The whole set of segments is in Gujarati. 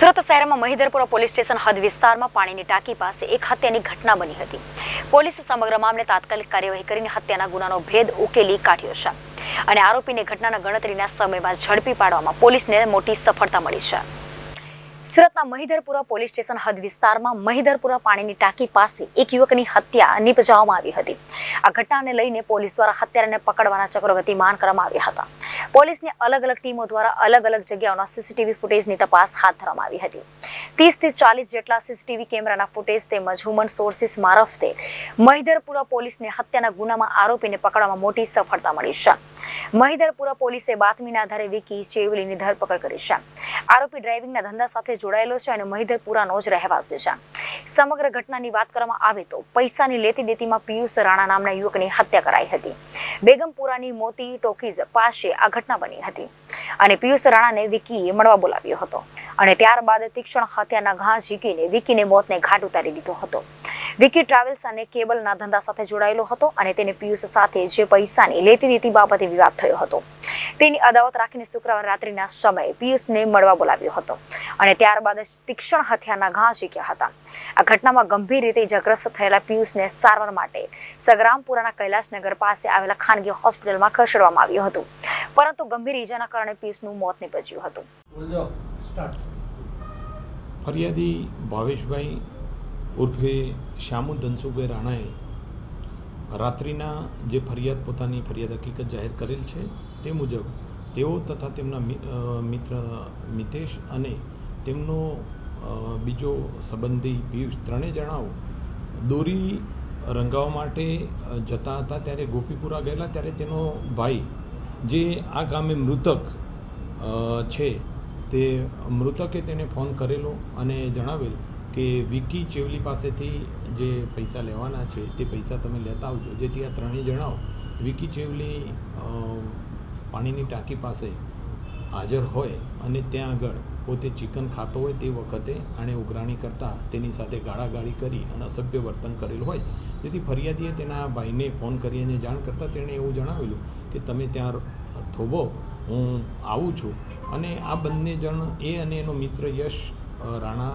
સુરત શહેરમાં મહિદરપુરા પોલીસ સ્ટેશન હદ વિસ્તારમાં પાણીની ટાંકી પાસે એક હત્યાની ઘટના બની હતી. પોલીસે સમગ્ર મામલે તાત્કાલિક કાર્યવાહી કરીને હત્યાના ગુનાનો ભેદ ઉકેલી કાઢ્યો છે. અને આરોપીને ઘટનાના ગણતરીના સમયમાં ઝડપી પાડવામાં પોલીસને મોટી સફળતા મળી છે. સુરતના મહિધરપુરા પોલીસ સ્ટેશન હદ વિસ્તારમાં મહિધરપુરા પાણીની ટાંકી પાસે એક યુવકની હત્યા નિપજાવવામાં આવી હતી. આ ઘટનાને લઈને પોલીસ દ્વારા હત્યારાને પકડવાના ચક્રો ગતિમાન કરવામાં આવ્યા હતા. પોલીસની અલગ અલગ ટીમો દ્વારા અલગ અલગ જગ્યાઓના સીસીટીવી ફૂટેજની તપાસ હાથ ધરવામાં આવી હતી. ત્રીસથી ચાલીસ જેટલા સીસીટીવી કેમેરાના ફૂટેજ તેમજ હ્યુમન સોર્સિસ મારફતે મહિધરપુરા પોલીસને હત્યાના ગુનામાં આરોપીને પકડવામાં મોટી સફળતા મળી છે. મહિધરપુરા પોલીસે બાતમીના આધારે વિકી ચેવલીની ધરપકડ કરી છે. આરોપી ડ્રાઇવિંગના ધંધા સાથે જોડાયેલો છે અને મહિધરપુરાનો જ રહેવાસી છે. સમગ્ર ઘટનાની વાત કરવામાં આવે તો પૈસાની લેતી દેતીમાં પિયુષ રાણા નામના યુવકની હત્યા કરાઈ હતી. બેગમપુરાની મોતી ટોકીઝ પાસે આ ઘટના બની હતી. અને પિયુષ રાણાને વિકીએ મળવા બોલાવ્યો હતો. અને ત્યારબાદ તીક્ષણ હત્યાના ઘા ઝીકીને વિકીને મોતને ઘાટ ઉતારી દીધો હતો. વિકી ટ્રાવેલ્સ અને કેબલના ધંધા સાથે જોડાયેલો હતો અને તેને પિયુષ સાથે જે પૈસાની લેતી દેતી બાબતે વિવાદ થયો હતો. તેની અદાવત રાખીને શુક્રવાર રાત્રિના સમયે પિયુષને મળવા બોલાવ્યો હતો અને ત્યારબાદ તીક્ષણ હત્યાના ઘા ઝીક્યા હતા. આ ઘટનામાં ગંભીર રીતે ઇજાગ્રસ્ત થયેલા પિયુષને સારવાર માટે સગ્રામપુરાના કૈલાસનગર પાસે આવેલા ખાનગી હોસ્પિટલમાં ખસેડવામાં આવ્યું હતું. પરંતુ ગંભીર ઈજાના કારણે પિયુષનું મોત નીપજ્યું હતું. ફરિયાદી ભાવેશભાઈ ઉર્ફે શ્યામુ ધનસુભાઈ રાણાએ રાત્રિના જે ફરિયાદ પોતાની ફરિયાદ હકીકત જાહેર કરેલ છે તે મુજબ તેઓ તથા તેમના મિત્ર મિતેશ અને તેમનો બીજો સંબંધી પિયુષ ત્રણેય જણાઓ દોરી રંગાવવા માટે જતા હતા ત્યારે ગોપીપુરા ગયેલા ત્યારે તેનો ભાઈ જે આ ગામે મૃતક છે તે મૃતકે તેને ફોન કરેલો અને જણાવેલ કે વિકી ચેવલી પાસેથી જે પૈસા લેવાના છે, તે પૈસા તમે લેતા આવજો. જેથી આ ત્રણેય જણાવ વિકી ચેવલી પાણીની ટાંકી પાસે હાજર હોય અને ત્યાં આગળ પોતે ચિકન ખાતો હોય તે વખતે આણે ઉઘરાણી કરતાં તેની સાથે ગાળાગાળી કરી અને અસભ્ય વર્તન કરેલું હોય. જેથી ફરિયાદીએ તેના ભાઈને ફોન કરી અને જાણ કરતાં તેણે એવું જણાવેલું કે તમે ત્યાં થોભો હું આવું છું. અને આ બંને જણ, એ અને એનો મિત્ર યશ રાણા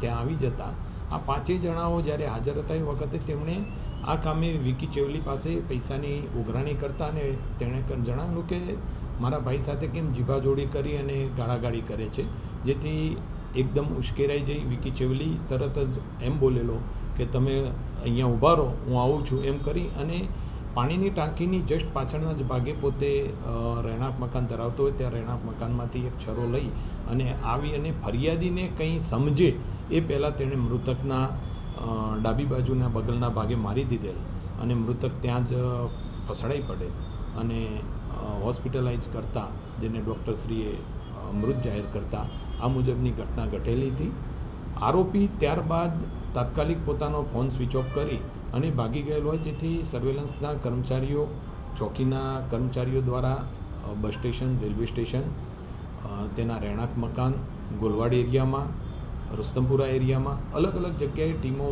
ત્યાં આવી જતા. આ પાંચેય જણાઓ જ્યારે હાજર હતા એ વખતે તેમણે આ કામે વિકી ચેવલી પાસે પૈસાની ઉઘરાણી કરતા અને તેણે જણાવ્યું કે મારા ભાઈ સાથે કેમ જીભાજોડી કરી અને ગાળાગાળી કરે છે? જેથી એકદમ ઉશ્કેરાઈ જઈ વિકી ચેવલી તરત જ એમ બોલેલો કે તમે અહીંયા ઊભા રહો, હું આવું છું એમ કરી અને પાણીની ટાંકીની જસ્ટ પાછળના જ ભાગે પોતે રહેણાંક મકાન ધરાવતો હોય ત્યાં રહેણાંક મકાનમાંથી એક છરો લઈ અને આવી અને ફરિયાદીને કંઈ સમજે એ પહેલાં તેણે મૃતકના ડાબી બાજુના બગલના ભાગે મારી દીધેલ અને મૃતક ત્યાં જ ફસડાઈ પડે અને હોસ્પિટલાઇઝ કરતા જેને ડૉક્ટરશ્રીએ મૃત જાહેર કરતા આ મુજબની ઘટના ઘટેલી હતી. આરોપી ત્યારબાદ તાત્કાલિક પોતાનો ફોન સ્વિચ ઓફ કરી અને ભાગી ગયેલો હોય જેથી સર્વેલન્સના કર્મચારીઓ, ચોકીના કર્મચારીઓ દ્વારા બસ સ્ટેશન, રેલવે સ્ટેશન તેના રહેણાંક મકાન, ગોલવાડ એરિયામાં, રુસ્તમપુરા એરિયામાં અલગ અલગ જગ્યાએ ટીમો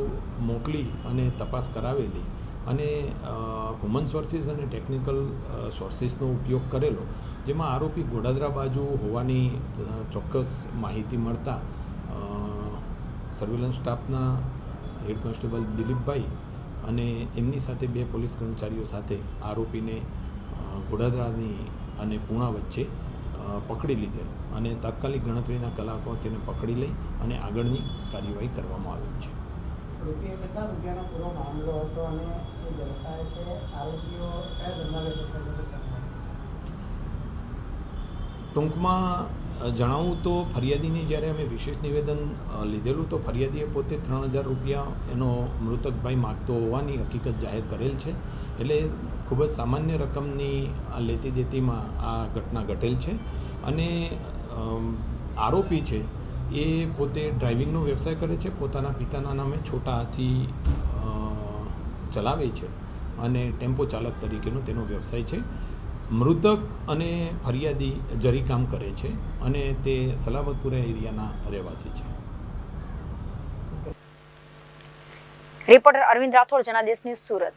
મોકલી અને તપાસ કરાવેલી અને હ્યુમન સોર્સિસ અને ટેકનિકલ સોર્સિસનો ઉપયોગ કરેલો, જેમાં આરોપી ગોડાદરા બાજુ હોવાની ચોક્કસ માહિતી મળતા સર્વેલન્સ સ્ટાફના હેડ કોન્સ્ટેબલ દિલીપભાઈ અને એમની સાથે બે પોલીસ કર્મચારીઓ સાથે આરોપીને ઘોડાદરાની અને પૂણા વચ્ચે પકડી લીધેલ અને તાત્કાલિક ગણતરીના કલાકો તેને પકડી લઈ અને આગળની કાર્યવાહી કરવામાં આવી છે. રૂપિયા કેટલા રૂપિયાનો પૂરો મામલો હતો અને એ ઝડપાય છે આરોપીઓ કયા ધંધા વ્યવસાય ટૂંકમાં જણાવું તો ફરિયાદીને જ્યારે અમે વિશેષ નિવેદન લીધેલું તો ફરિયાદીએ પોતે ત્રણ હજાર રૂપિયા એનો મૃતકભાઈ માગતો હોવાની હકીકત જાહેર કરેલ છે. એટલે ખૂબ જ સામાન્ય રકમની આ લેતી દેતીમાં આ ઘટના ઘટેલ છે. અને આરોપી છે એ પોતે ડ્રાઇવિંગનો વ્યવસાય કરે છે. પોતાના પિતાના નામે છોટા હાથી ચલાવે છે અને ટેમ્પો ચાલક તરીકેનો તેનો વ્યવસાય છે. મૃતક અને ફરિયાદી જરીકામ કરે છે અને તે સલામતપુરા એરિયાના રહેવાસી છે. Reporter Arvind Rathod Janadesh news Surat.